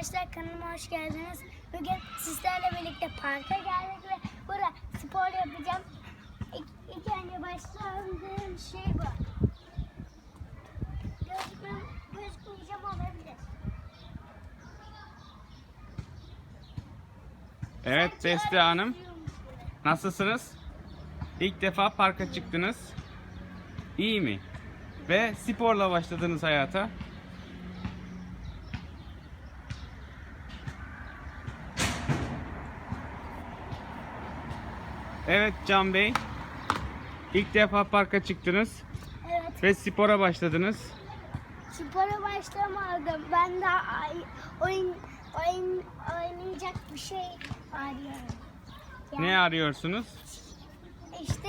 arkadaşlar kanalıma hoş geldiniz. Bugün sizlerle birlikte parka geldik ve burada spor yapacağım. İlk, ilk önce başladığım şey bu. Gözükmem, gözükmeyeceğim olabilir. Evet Beste Hanım nasılsınız? İlk defa parka çıktınız. İyi mi? Ve sporla başladınız hayata. Evet Can Bey. İlk defa parka çıktınız Evet. ve spora başladınız. Spora başlamadım. Ben daha oyun, oyun oynayacak bir şey arıyorum. Yani Ne arıyorsunuz? İşte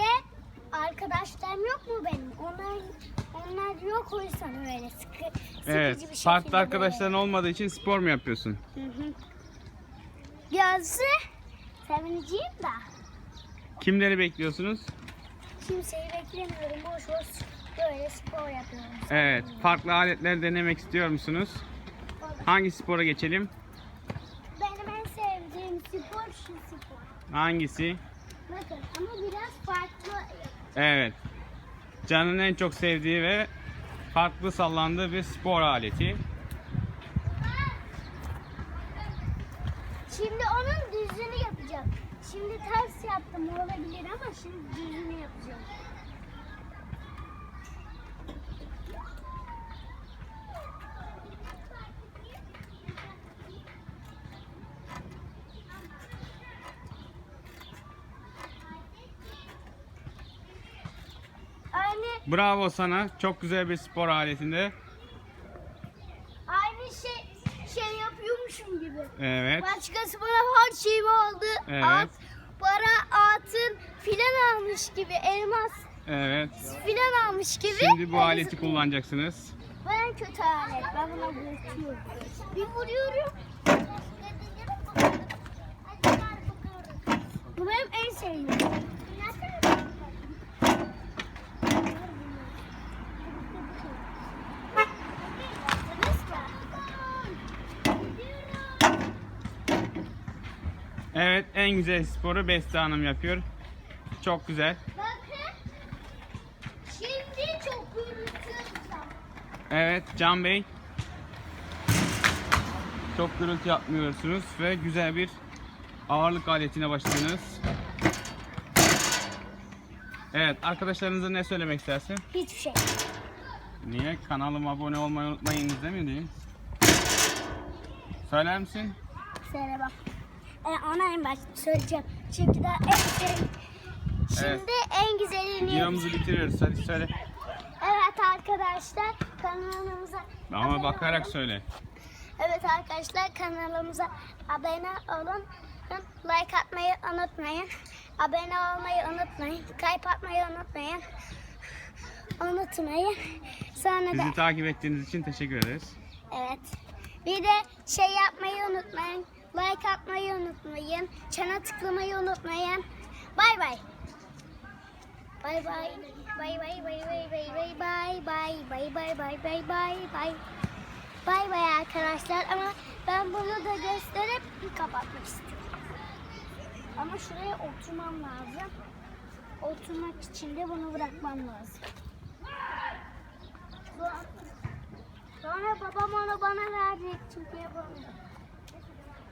arkadaşlarım yok mu benim? Onlar onlar yok o yüzden öyle sıkı, sıkıcı bir Evet. Farklı böyle. arkadaşların olmadığı için spor mu yapıyorsun? Hı hı. Yazı sevineceğim de Kimleri bekliyorsunuz? kimseyi beklemiyorum. Boş boş böyle spor yapıyorum. Evet. Farklı aletler denemek istiyor musunuz? Hangi spora geçelim? Benim en sevdiğim spor şu spor. Hangisi? Bakın ama biraz farklı. Evet. Can'ın en çok sevdiği ve farklı sallandığı bir spor aleti. Şimdi onun yapacağım. Şimdi ters yaptım olabilir ama şimdi düzünü yapacağım. Bravo sana. Çok güzel bir spor aletinde. aynı şey şey Evet. Başkası bana her şeyimi aldı. Evet. At, para, altın filan almış gibi. Elmas Evet. filan almış gibi. Şimdi bu aleti kullanacaksınız. Ben kötü alet. Ben buna vuruyorum. Bir vuruyorum. Bu benim en sevdiğim. Evet en güzel sporu Beste Hanım yapıyor. Çok güzel. Bakın. Şimdi çok gürültü. Evet Can Bey. Çok gürültü yapmıyorsunuz ve güzel bir ağırlık aletine başladınız. Evet arkadaşlarınıza ne söylemek istersin? Hiçbir şey. Niye? Kanalıma abone olmayı unutmayınız demediniz. Söyler misin? Söyle bak. E, ona en başta söyleyeceğim. Çünkü daha en güzel. Şimdi Evet. en güzelini Videomuzu bitiriyoruz. Hadi söyle. Evet arkadaşlar kanalımıza Ama abone bakarak olun. söyle. Evet arkadaşlar kanalımıza abone olun. Like atmayı unutmayın. Abone olmayı unutmayın. Kalp atmayı unutmayın. Unutmayın. Sonra da Bizi takip ettiğiniz için teşekkür ederiz. evet. Bir de şey yapmayı unutmayın. Like atmayı unutmayın. Çana tıklamayı unutmayın. Bay bay. Bay bay. Bay bay bay bay bay bay bay bay bay bay bay bay bay bay. Bay bay arkadaşlar ama ben bunu da gösterip kapatmak istiyorum. Ama şuraya oturmam lazım. Oturmak için de bunu bırakmam lazım. Sonra- babam onu bana verecek çünkü yapamıyorum.